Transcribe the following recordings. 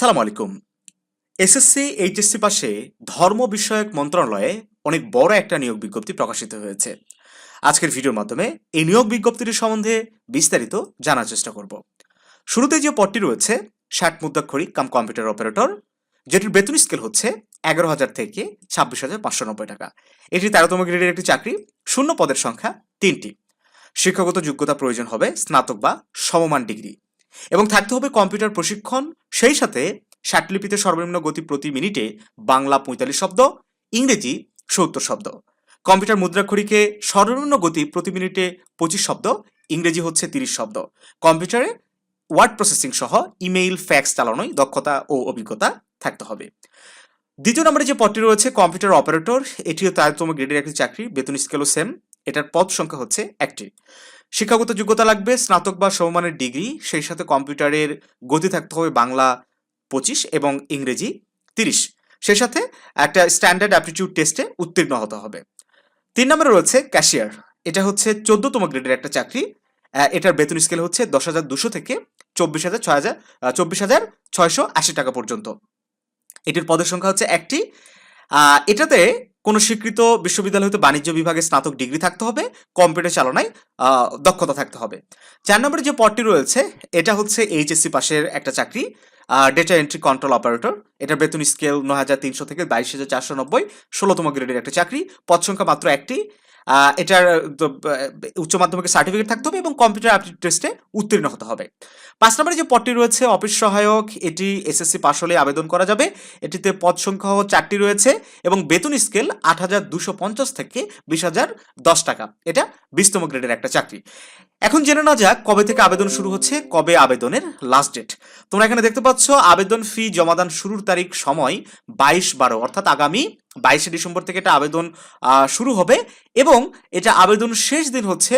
আসসালামু আলাইকুম। SSC, HSC পাশে ধর্ম বিষয়ক মন্ত্রণালয়ে অনেক বড় একটা নিয়োগ বিজ্ঞপ্তি প্রকাশিত হয়েছে। আজকের ভিডিওর মাধ্যমে এই নিয়োগ বিজ্ঞপ্তিটি সম্বন্ধে বিস্তারিত জানার চেষ্টা করব। শুরুতে যে পদটি রয়েছে, ষাট মুদ্রাক্ষরী কাম কম্পিউটার অপারেটর, যেটির বেতন স্কেল হচ্ছে এগারো হাজার থেকে ছাব্বিশ হাজার পাঁচশো নব্বই টাকা। এটি তেরোতম গ্রেডের একটি চাকরি, শূন্য পদের সংখ্যা তিনটি। শিক্ষাগত যোগ্যতা প্রয়োজন হবে স্নাতক বা সমমান ডিগ্রি। এবং থাকতে হবে কম্পিউটার প্রশিক্ষণ, সেই সাথে ষাটলিপিতে সর্বনিম্ন গতি প্রতি মিনিটে বাংলা পঁয়তাল্লিশ শব্দ, ইংরেজি সত্তর শব্দ। কম্পিউটার মুদ্রাক্ষরীকে সর্বনিম্ন গতি প্রতি মিনিটে পঁচিশ শব্দ, ইংরেজি হচ্ছে তিরিশ শব্দ। কম্পিউটারে ওয়ার্ড প্রসেসিং সহ ইমেইল, ফ্যাক্স চালানোয় দক্ষতা ও অভিজ্ঞতা থাকতে হবে। দ্বিতীয় নম্বরে যে পদটি রয়েছে কম্পিউটার অপারেটর, এটিও তারতম গ্রেডের একটি চাকরি, বেতন স্কেলও সেম এটার পদ সংখ্যা হচ্ছে একটি। শিক্ষাগত যোগ্যতা লাগবে, স্নাতক বা সমমানের ডিগ্রি, সেই সাথে কম্পিউটারের গতি থাকতে হবে বাংলা পঁচিশ এবং ইংরেজি তিরিশ। সেই সাথে একটা স্ট্যান্ডার্ড অ্যাপটিটিউড টেস্টে উত্তীর্ণ হতে হবে। তিন নম্বরে রয়েছে ক্যাশিয়ার। এটা হচ্ছে চোদ্দতম গ্রেডের একটা চাকরি। এটার বেতন স্কেল হচ্ছে দশ হাজার দুশো থেকে চব্বিশ হাজার ছয় হাজার চব্বিশ হাজার ছয়শো আশি টাকা পর্যন্ত। এটির পদের সংখ্যা হচ্ছে একটি। এটাতে কোনো স্বীকৃত বিশ্ববিদ্যালয় হতে বাণিজ্য বিভাগে স্নাতক ডিগ্রি থাকতে হবে, কম্পিউটার চালনায় দক্ষতা থাকতে হবে। চার নম্বরে যে পদটি রয়েছে, এটা হচ্ছে এইচএসসি পাশের একটা চাকরি ডেটা এন্ট্রি কন্ট্রোল অপারেটর এটার বেতন স্কেল ন হাজার তিনশো থেকে বাইশ হাজার চারশো নব্বই, ষোলোতম গ্রেডের একটা চাকরি। পদ সংখ্যা মাত্র একটি। এটার উচ্চ মাধ্যমিকের সার্টিফিকেট থাকতে হবে এবং কম্পিউটার অ্যাপটিটিউড টেস্টে উত্তীর্ণ হতে হবে। পাঁচ নম্বরে যে পদটি রয়েছে অফিস সহায়ক, এটি এসএসসি পাস হলে আবেদন করা যাবে। এটিতে পদ সংখ্যা চারটি রয়েছে এবং বেতন স্কেল আট হাজার দুশো পঞ্চাশ থেকে বিশ হাজার দশ টাকা। এটা বিশতম গ্রেডের একটা চাকরি। এখন জেনে নেওয়া যাক কবে থেকে আবেদন শুরু হচ্ছে, কবে আবেদনের লাস্ট ডেট তোমরা এখানে দেখতে পাচ্ছ, আবেদন ফি জমাদান শুরুর তারিখ সময় বাইশ বারো, অর্থাৎ আগামী বাইশে ডিসেম্বর থেকে এটা আবেদন শুরু হবে এবং এটা আবেদন শেষ দিন হচ্ছে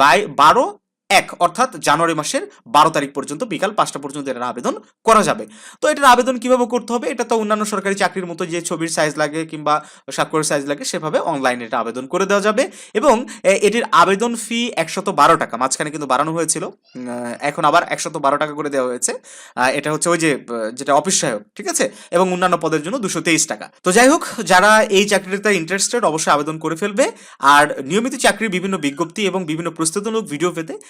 বাই, বারো এক, অর্থাৎ জানুয়ারি মাসের বারো তারিখ পর্যন্ত বিকাল পাঁচটা পর্যন্ত এটার আবেদন করা যাবে। তো এটার আবেদন কীভাবে করতে হবে? এটা তো অন্যান্য সরকারি চাকরির মতো যে ছবির সাইজ লাগে কিংবা স্বাক্ষরের সাইজ লাগে, সেভাবে অনলাইনে এটা আবেদন করে দেওয়া যাবে। এবং এটির আবেদন ফি একশত বারো টাকা, মাঝখানে কিন্তু বাড়ানো হয়েছিল। এখন আবার একশত বারো টাকা করে দেওয়া হয়েছে। এটা হচ্ছে ওই যে যেটা অফিস সহায়ক, ঠিক আছে? এবং অন্যান্য পদের জন্য দুশো তেইশ টাকা। তো যাই হোক, যারা এই চাকরিতে ইন্টারেস্টেড অবশ্যই আবেদন করে ফেলবে। আর নিয়মিত চাকরির বিভিন্ন বিজ্ঞপ্তি এবং বিভিন্ন প্রস্তুতিমূলক ভিডিও পেতে